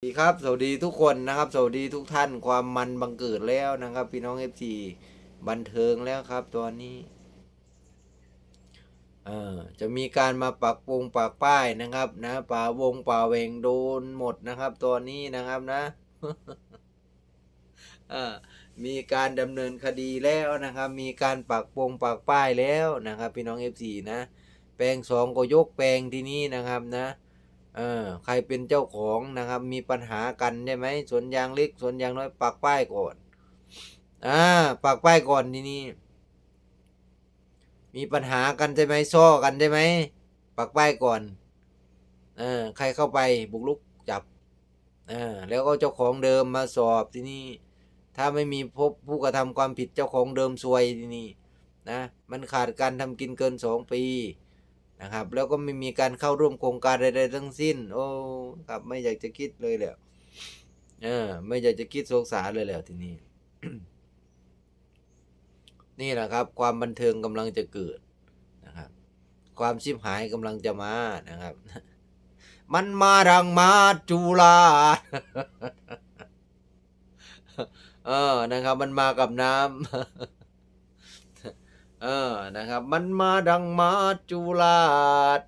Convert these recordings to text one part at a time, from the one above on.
สวัสดีครับ สวัสดีทุกคนนะครับ สวัสดีทุกท่านความมันบังเกิดแล้วนะครับ พี่น้องเอฟซีบันเทิงแล้วครับ ตอนนี้เอ่อจะมีการมาปักวงปักป้ายนะครับนะป่าวงป่าเวงโดนหมดนะครับตอนนี้นะครับนะเออมีการดำเนินคดีแล้วนะครับ มีการปักวงปักป้ายแล้วนะครับ พี่น้องเอฟซีนะ แปลงสองก็ยกแปลงที่นี้นะครับนะ เออใครเป็นเจ้าของนะครับ มีปัญหากันใช่ไหมสวนยางเล็กสวนยางน้อยปักป้ายก่อนอ่าปักป้ายก่อนทีนี้มีปัญหากันใช่ไหมซ้อกันใช่ไหมปักป้ายก่อนเออใครเข้าไปบุกลุกจับอ่าแล้วก็เจ้าของเดิมมาสอบที่นี่ ถ้าไม่มีพบผู้กระทำความผิดเจ้าของเดิมซวยที่นี่นะมันขาดการทำกินเกินสองปี นะครับ แล้วก็ไม่มีการเข้าร่วมโครงการใดๆทั้งสิ้น โอ้ครับไม่อยากจะคิดเลยแหละเออ ไม่อยากจะคิดสงสารเลยแหละทีนี้ นี่แหละครับ ความบันเทิงกำลังจะเกิดนะครับ ความชิบหายกำลังจะมานะครับ มันมาดังมาจุลาเออนะครับ มันมากับน้ำ เออนะครับ มันมาดังมาจุลาด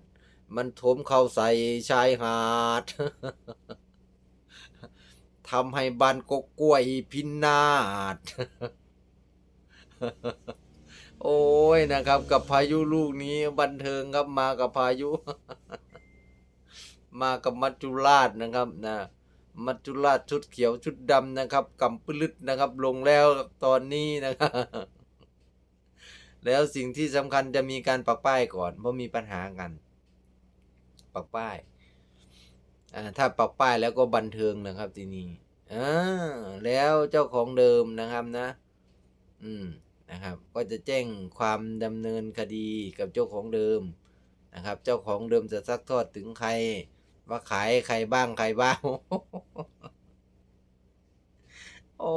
มันถมเข้าใส่ชายหาดทำให้บ้านกกกล้วยพินาศโอ้ยนะครับ กับพายุลูกนี้บันเทิงครับมากับพายุ มากับมัจจุราชนะครับนะมัจจุราชชุดเขียวชุดดำนะครับกำปลึดนะครับ ลงแล้วตอนนี้นะครับ แล้วสิ่งที่สำคัญจะมีการปักป้ายก่อนเพราะมีปัญหากัน ปักป้ายถ้าปักป้ายแล้วก็บันเทิงนะครับทีนี้อ่าแล้วเจ้าของเดิมนะครับนะ อืมนะครับ ก็จะแจ้งความดำเนินคดีกับเจ้าของเดิมนะครับ เจ้าของเดิมจะซักทอดถึงใคร ว่าขายใครบ้างใครบ้างโอ้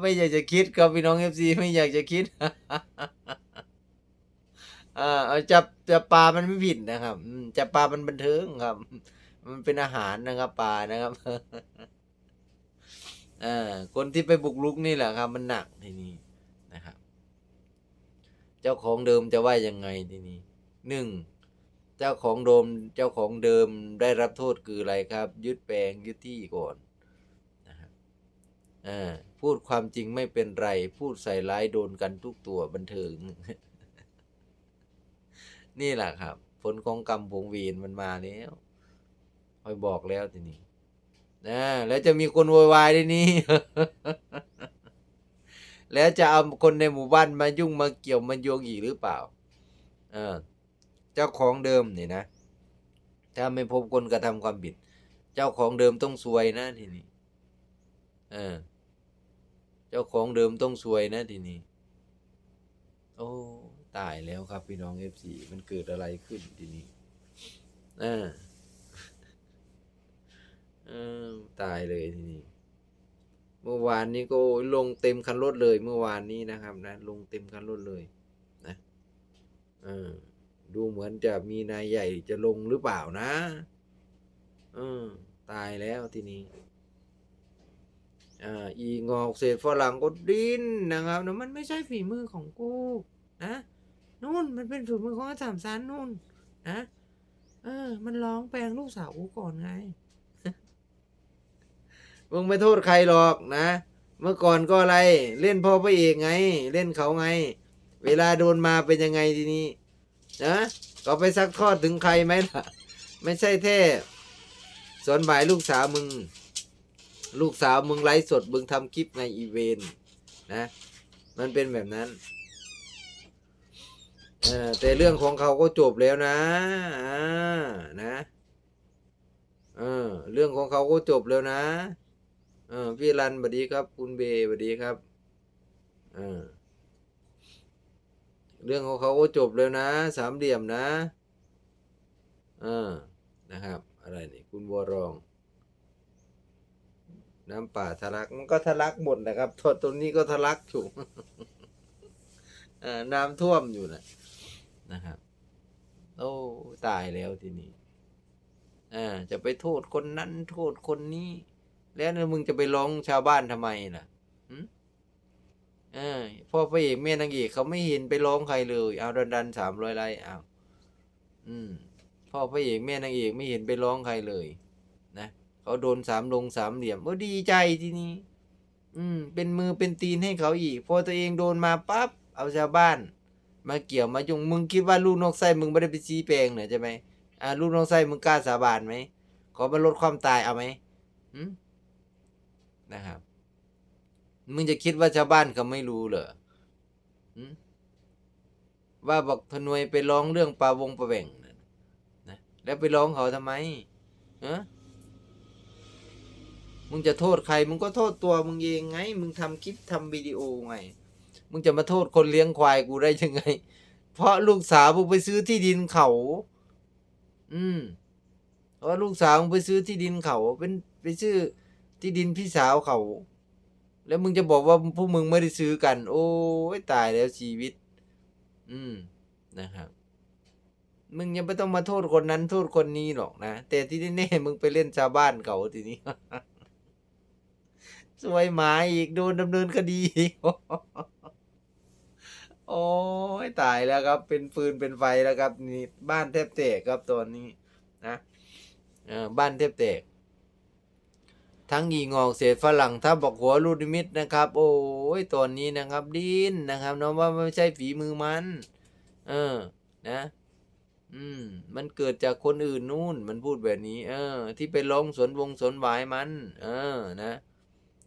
ไม่อยากจะคิดครับพี่น้องเอฟซีไม่อยากจะคิด อ่าจับจับปลามันไม่ผิดนะครับจับปลามันบันเทิงครับ มันเป็นอาหารนะครับปลานะครับอ่าคนที่ไปบุกรุกนี่แหละครับ มันหนักทีนี้นะครับ เจ้าของเดิมจะว่ายังไงทีนี้หนึ่งเจ้าของโดมเจ้าของเดิมได้รับโทษคืออะไรครับ ยึดแปลงยึดที่ก่อนนะครับอ่าพูดความจริงไม่เป็นไร พูดใส่ร้ายโดนกันทุกตัวบันเทิง นี่แหละครับ ผลของกรรมผงเวีนมันมาแล้วคอยบอกแล้วทีนี้นะแล้วจะมีคนโวยวายทีนี้ แล้วจะเอาคนในหมู่บ้านมายุ่งมาเกี่ยวมาโยงอีกหรือเปล่าเออเจ้าของเดิมนี่นะ ถ้าไม่พบคนกระทำความผิด เจ้าของเดิมต้องซวยนะทีนี้เออเจ้าของเดิมต้องซวยนะทีนี้ โอ้ ตายแล้วครับ พี่น้องเอฟซีมันเกิดอะไรขึ้นทีนี้ออเออตายเลยทีนี้ เมื่อวานนี้ก็ลงเต็มคันรถเลย เมื่อวานนี้นะครับ นะ ลงเต็มคันรถเลยนะเออดูเหมือนจะมีนายใหญ่จะลงหรือเปล่านะอตายแล้วทีนี้อ่าอีงอกเศษฝรั่งก็ดิ้นนะครับนะมันไม่ใช่ฝีมือของกู นะ นู่นมันเป็นฝีมือของอาสามสารนู่นนะเออ มันร้องแปลงลูกสาวกูก่อนไงมึงไม่โทษใครหรอกนะ เมื่อก่อนก็อะไร เล่นพ่อพระเอกไง เล่นเขาไง เวลาโดนมาเป็นยังไงทีนี้นะก็ไปซักทอดถึงใครไหมล่ะ ไม่ใช่แท้สอนบ่ายลูกสาวมึง ลูกสาวมึงไลฟ์สดมึงทำคลิปในอีเวนต์นะ มันเป็นแบบนั้น เออแต่เรื่องของเขาก็จบแล้วนะอ่านะเออเรื่องของเขาก็จบแล้วนะเออพี่รันสวัสดีครับ คุณเบสวัสดีครับเออเรื่องของเขาก็จบแล้วนะ สามเหลี่ยมนะเออนะครับ อะไรนี่คุณบัวรอง น้ำป่าทะลักมันก็ทะลักหมดนะครับทตรงนี้ก็ทะลักถูกเอ่อน้ำท่วมอยู่นะ นะครับโอ้ตายแล้วทีนี้อ่าจะไปโทษคนนั้นโทษคนนี้ แล้วมึงจะไปร้องชาวบ้านทำไมล่ะหึเออพ่อพระเอกแม่นางเอกเขาไม่เห็นไปร้องใครเลย เอาดันดันสามร้อยไลค์เอาอืมพ่อพระเอกแม่นางเอกไม่เห็นไปร้องใครเลยนะเขาโดนสามลงสามเหลี่ยมโอ้ดีใจทีนี้ อืม เป็นมือเป็นตีนให้เขาอีก พอตัวเองโดนมาปั๊บเอาชาวบ้าน มาเกี่ยวมายุงมึงคิดว่าลูกนกไส้มึงไม่ได้ไปชี้แปลงเหรอใช่ไหมอ่าลูกนกไส้มึงกล้าสาบานไหมขอมาลดความตายเอาไหมนะครับ มึงจะคิดว่าชาวบ้านเขาไม่รู้เหรอว่าบอกทนวยไปร้องเรื่องปลาวงประแบ่งนะแล้วไปร้องเขาทำไมฮะมึงจะโทษใคร มึงก็โทษตัวมึงเองไง มึงทำคลิปทำวิดีโอไง มึงจะมาโทษคนเลี้ยงควายกูได้ยังไง เพราะลูกสาวมึงไปซื้อที่ดินเขา อืม เพราะลูกสาวมึงไปซื้อที่ดินเขา เป็นไปซื้อที่ดินพี่สาวเขา แล้วมึงจะบอกว่าพวกมึงไม่ได้ซื้อกัน โอ้ยตายแล้วชีวิต อืมนะครับมึงยังไม่ต้องมาโทษคนนั้นโทษคนนี้หรอกนะ แต่ที่แน่ๆมึงไปเล่นชาวบ้านเขาทีนี้สวยหมาอีกโดนดำเนินคดีอีก โอ้ยตายแล้วครับ เป็นฟืนเป็นไฟแล้วครับ นี่บ้านแทบแตกครับตอนนี้นะบ้านแทบแตก ทั้งยีงอกเศษฝรั่งถ้าบอกหัวลูดนิมิตนะครับ โอ้ยตอนนี้นะครับ ดินนะครับน้องว่าไม่ใช่ฝีมือมัน เออ นะ อืม มันเกิดจากคนอื่นนู่น มันพูดแบบนี้ เออ ที่ไปร้องสวนวงสวนหวายมัน เออ นะ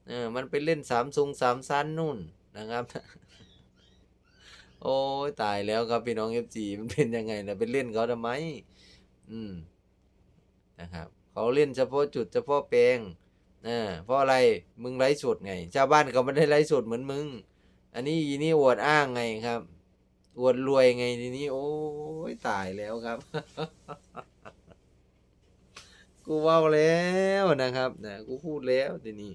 เออ มันไปเล่นสามทรงสามสั้นนู่นนะครับ โอ้ยตายแล้วครับพี่น้องเอฟจีมันเป็นยังไงนะไปเล่นเขาทำไม อืมนะครับเขาเล่นเฉพาะจุดเฉพาะแปลงอ่าเพราะอะไรมึงไลฟ์สดไง ชาวบ้านเขาไม่ได้ไลฟ์สดเหมือนมึง อันนี้อีนี่อวดอ้างไงครับอวดรวยไงทีนี้ โอ้ยตายแล้วครับ กูว่าแล้วนะครับนะกูพูดแล้วทีนี้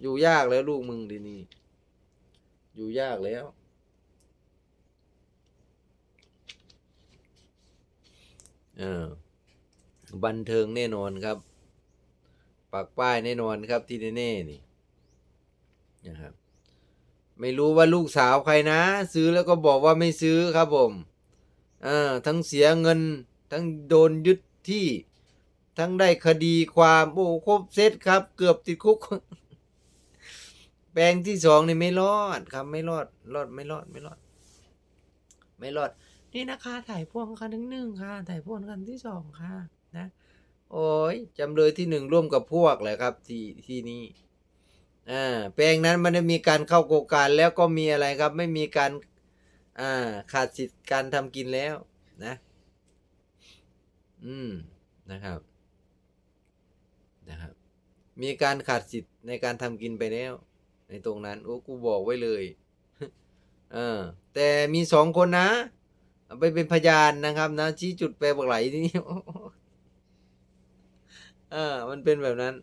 อยู่ยากแล้วลูกมึงทีนี้ อยู่ยากแล้ว เออบันเทิงแน่นอนครับปักป้ายแน่นอนครับที่แน่ๆนี่นะครับ ไม่รู้ว่าลูกสาวใครนะ ซื้อแล้วก็บอกว่าไม่ซื้อครับผมอ่าทั้งเสียเงิน ทั้งโดนยึดที่ ทั้งได้คดีความโอ้ครบเซตครับ เกือบติดคุก แปลงที่สองนี่ไม่รอดครับ ไม่รอด รอดไม่รอดไม่รอด ไม่รอด นี่นะคะถ่ายพ่วงคันที่หนึ่งค่ะ ถ่ายพ่วงคันที่สองค่ะนะโอ้ยจำเลยที่หนึ่งร่วมกับพวกแหละครับ ที่ที่นี่อ่าแปลงนั้นมันได้มีการเข้าโครงการแล้วก็มีอะไรครับ ไม่มีการอ่าขาดสิทธิ์การทำกินแล้วนะ อืมนะครับนะครับ มีการขาดสิทธิ์ในการทำกินไปแล้ว ในตรงนั้นโอ้กูบอกไว้เลยเออแต่มีสองคนนะ ไปเป็นพยานนะครับ นะชี้จุดแปบอกไหลที่นี่เออมันเป็นแบบนั้น